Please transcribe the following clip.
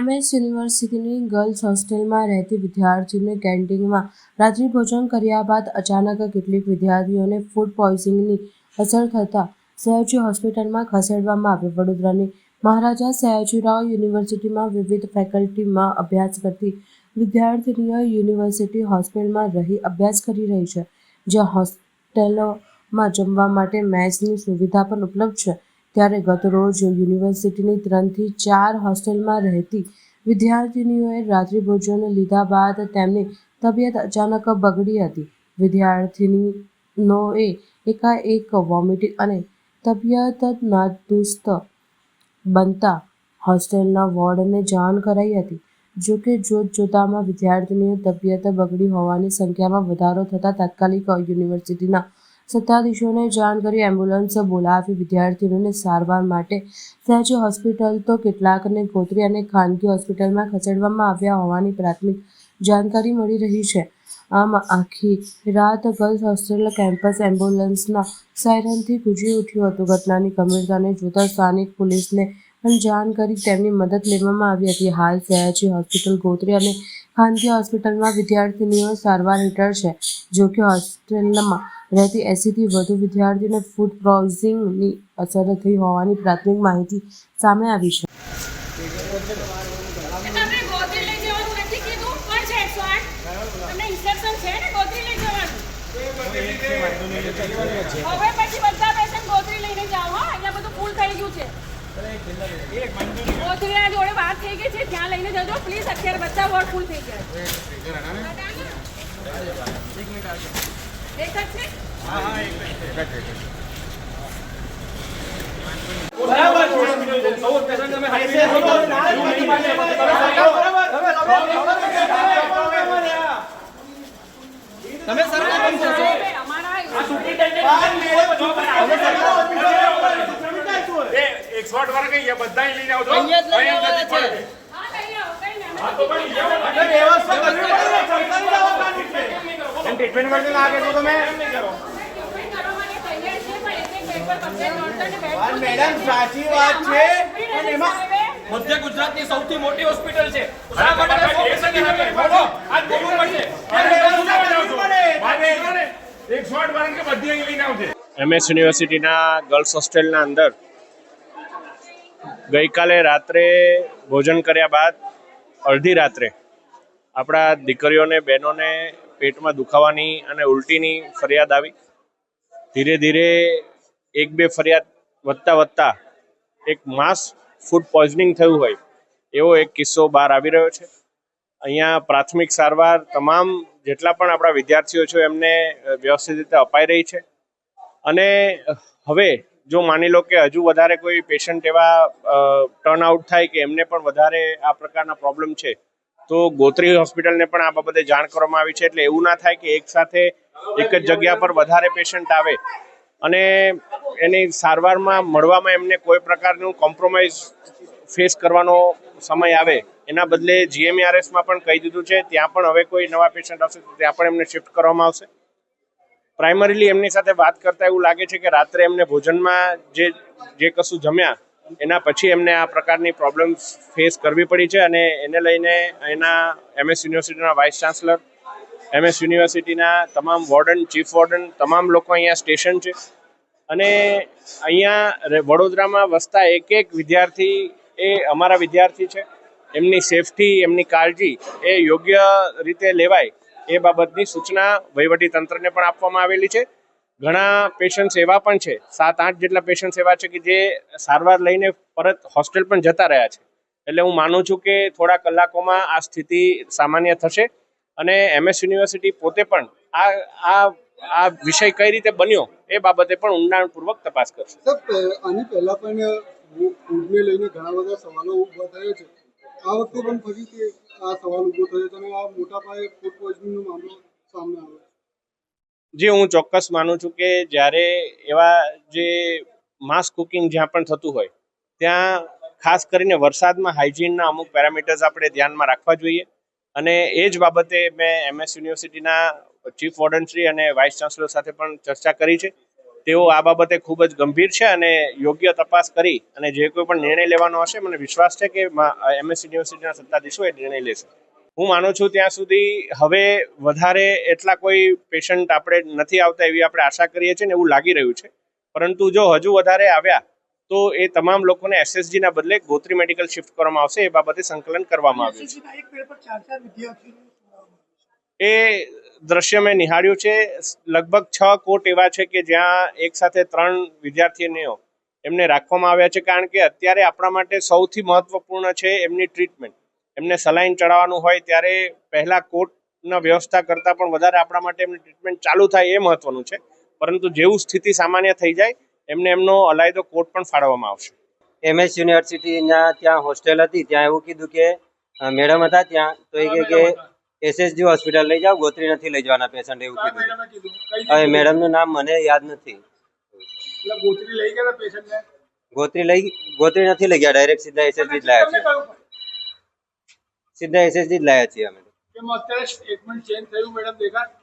MS યુનિવર્સિટીની girls હોસ્ટેલમાં રહેતી વિદ્યાર્થીઓને કેન્ટીનમાં રાત્રિભોજન કર્યા બાદ અચાનક કેટલીક વિદ્યાર્થીઓને ફૂડ પોઈઝનિંગની અસર થતાં સયાજી હોસ્પિટલમાં ખસેડવામાં આવ્યો. વડોદરાની મહારાજા સયાજીરાવ યુનિવર્સિટીમાં વિવિધ ફેકલ્ટીમાં અભ્યાસ કરતી વિદ્યાર્થીનીઓ યુનિવર્સિટી હોસ્ટેલમાં રહી અભ્યાસ કરી રહી છે, જ્યાં હોસ્ટેલોમાં જમવા માટે મેસની સુવિધા પણ ઉપલબ્ધ છે. ત્યારે ગતરોજ યુનિવર્સિટીની ત્રણથી ચાર હોસ્ટેલમાં રહેતી વિદ્યાર્થિનીઓએ રાત્રિભોજન લીધા બાદ તેમની તબિયત અચાનક બગડી હતી. વિદ્યાર્થિનીઓએ એકાએક વોમિટિંગ અને તબિયત નાદુસ્ત બનતા હોસ્ટેલના વોર્ડને જાણ કરાઈ હતી. જોકે જોત જોતામાં વિદ્યાર્થીનીઓ તબિયત બગડી હોવાની સંખ્યામાં વધારો થતાં તાત્કાલિક યુનિવર્સિટીના સત્તાધીશોને જાણ કરી એમ્બ્યુલન્સ બોલાવી વિદ્યાર્થીઓને સારવાર માટે સહેજ હોસ્પિટલ તો કેટલાકને ગોત્રી અને ખાનગી હોસ્પિટલમાં ખસેડવામાં આવ્યા હોવાની પ્રાથમિક જાણકારી મળી રહી છે. આમ આખી રાત ગર્લ્સ હોસ્ટેલ કેમ્પસ એમ્બ્યુલન્સના સાયરનથી ગુંજી ઉઠ્યું હતું. ઘટનાની ગંભીરતાને જોતા સ્થાનિક પોલીસને પણ જાણ કરી તેમની મદદ લેવામાં આવી હતી. હાલ સયાજી હોસ્પિટલ, ગોત્રી અને ખાનગી હોસ્પિટલમાં વિદ્યાર્થીનીઓ સારવાર હેઠળ છે જો કે હોસ્ટેલમાં રહેતી એંસીથી વધુ વિદ્યાર્થીઓને ફૂડ પોઈઝનિંગની અસર થઈ હોવાની પ્રાથમિક માહિતી સામે આવી છે. હવે પછી બધા પેશન્ટ ગોત્રી લઈને જાઓ, હા? બધું ફૂલ થઈ ગયું છે. ગોત્રીના જોડે વાત થઈ ગઈ છે, ત્યાં લઈને જજો. પ્લીઝ અત્યારે બધા વોર્ડ ફૂલ થઈ ગયા છે એક જ છે તમે અમારા એક્સપર્ટ વાળા કઈ બધા લઈને આવજો અહીંયા જ લઈ આવવાના છે. હા કઈ આવો કઈ ના ટ્રીટમેન્ટ કરજો ના આગળ તો તમે. મેડમ સાચી વાત છે. અને એમાં મધ્ય ગુજરાતની સૌથી મોટી હોસ્પિટલ છે. શા માટે તમે ફોકસ નથી આપી? બોલો. આજ બોલવું પડશે. એક્સપર્ટ વાળા કે બધી અહીં લઈને આવજે. એમએસ યુનિવર્સિટીના ગર્લ્સ હોસ્ટેલના અંદર ગઈકાલે રાત્રે ભોજન કર્યા બાદ અડધી રાત્રે આપણા દીકરીઓને બહેનોને પેટમાં દુખાવાની અને ઉલટીની ફરિયાદ આવી. ધીરે ધીરે એક બે ફરિયાદ વધતા વધતા એક માસ ફૂડ પોઈઝનિંગ થયું હોય એવો એક કિસ્સો બહાર આવી રહ્યો છે. અહીંયા પ્રાથમિક સારવાર તમામ જેટલા પણ આપણા વિદ્યાર્થીઓ છે એમને વ્યવસ્થિત રીતે અપાઈ રહી છે. અને હવે જો માની લો કે હજુ વધારે કોઈ પેશન્ટ એવા ટર્ન આઉટ થાય કે એમને પણ વધારે આ પ્રકારના પ્રોબ્લેમ છે તો ગોત્રી હોસ્પિટલને પણ આ બાબતે જાણ કરવામાં આવી છે. એટલે એવું ના થાય કે એક સાથે એક જ જગ્યા પર વધારે પેશન્ટ આવે. અને એની સારવારમાં મળવામાં એમને કોઈ પ્રકારનું કોમ્પ્રોમાઇઝ ફેસ કરવાનો સમય આવે. એના બદલે જીએમઆરએસમાં પણ કહી દીધું છે, ત્યાં પણ હવે કોઈ નવા પેશન્ટ આવશે તો ત્યાં પણ એમને શિફ્ટ કરવામાં આવશે. પ્રાઇમરીલી એમની સાથે વાત કરતા એવું લાગે છે કે રાત્રે એમને ભોજનમાં જે જે કશું જમ્યા એના પછી એમને આ પ્રકારની પ્રોબ્લેમ ફેસ કરવી પડી છે અને એને લઈને એના એમએસ યુનિવર્સિટીના વાઇસ ચાન્સલર એમએસ યુનિવર્સિટીના તમામ વોર્ડન ચીફ વોર્ડન તમામ લોકો અહીંયા સ્ટેશન છે. અને અહીંયા વડોદરામાં વસતા એક એક વિદ્યાર્થી એ અમારા વિદ્યાર્થી છે. એમની સેફટી એમની કાળજી એ યોગ્ય રીતે લેવાય એ બાબતની સૂચના વહીવટી તંત્રને પણ આપવામાં આવેલી છે. ઘણા પેશન્ટ્સ એવા પણ છે, સાત, આઠ જેટલા પેશન્ટ્સ એવા છે કે જે સારવાર લઈને પરત હોસ્ટેલ પણ જતા રહ્યા છે. એટલે હું માનું છું કે થોડા કલાકોમાં આ સ્થિતિ સામાન્ય થશે અને એમએસ યુનિવર્સિટી પોતે પણ આ આ આ વિષય કઈ રીતે બન્યો એ બાબતે પણ ઊંડાણપૂર્વક તપાસ કરશે. આની પહેલા પણ ફૂડને લઈને ઘણા બધા સવાલો ઊભા થયા છે. આ વખતે પણ ફરીથી આ સવાલ ઊભો થયો છે અને આ મોટા પાયે ફૂડ પોઈઝનિંગનો મામલો સામે આવ્યો જે હું ચોક્કસ માનું છું કે જ્યારે એવા જે માસ કુકિંગ જ્યાં પણ થતું હોય, ત્યાં ખાસ કરીને વરસાદમાં હાઇજીનના અમુક પેરામીટર્સ આપણે ધ્યાનમાં રાખવા જોઈએ. અને એ જ બાબતે મેં એમએસ યુનિવર્સિટીના ચીફ વોર્ડનશ્રી અને વાઇસ ચાન્સલર સાથે પણ ચર્ચા કરી છે. તેઓ આ બાબતે ખૂબ જ ગંભીર છે અને યોગ્ય તપાસ કરી અને જે કોઈ પણ નિર્ણય લેવાનો હશે, મને વિશ્વાસ છે કે એમએસ યુનિવર્સિટીના સત્તાધીશો એ નિર્ણય લેશે. હું માનું છું ત્યાં સુધી હવે વધારે એટલા કોઈ પેશન્ટ આપણે નથી આવતા એવી આપણે આશા કરીએ છીએ ને એવું લાગી રહ્યું છે. પરંતુ જો હજુ વધારે આવ્યા તો એ તમામ લોકોને એસએસજીના બદલે ગોત્રી મેડિકલ શિફ્ટ કરવામાં આવશે એ બાબતે સંકલન કરવામાં આવ્યું છે. એ દ્રશ્ય મેં નિહાળ્યું છે. લગભગ છ કોટ એવા છે કે જ્યાં એક સાથે ત્રણ વિદ્યાર્થીઓ એમને રાખવામાં આવ્યા છે. કારણ કે અત્યારે આપણા માટે સૌથી મહત્વપૂર્ણ છે એમની ટ્રીટમેન્ટ. એમને સલાઈન ચડાવવાનું હોય ત્યારે પહેલા કોર્ટના વ્યવસ્થા કરતાં પણ વધારે આપણા માટે એમની ટ્રીટમેન્ટ ચાલુ થાય એ મહત્વનું છે. પરંતુ જેવું સ્થિતિ સામાન્ય થઈ જાય એમને એમનો અલાયદો કોર્ટ પણ ફાળવવામાં આવશે. એમએસ યુનિવર્સિટીના ત્યાં હોસ્ટેલ હતી ત્યાં એવું કીધું કે મેડમ હતા ત્યાં તો એ કહે કે એસએસજી હોસ્પિટલ લઈ જાઓ ગોત્રી નથી લઈ જવાના પેશન્ટ એવું કીધું હવે મેડમનું નામ મને યાદ નથી. ગોત્રી લઈ ગયા ગોત્રી લઈ ગોત્રી નથી લઈ ગયા ડાયરેક્ટ સીધા એસએસજી જ લાયા છે. સીધા એસએસજી જ લાયા છીએ અમે અત્યારે સ્ટેટમેન્ટ ચેન્જ થયું મેડમ દેખાય?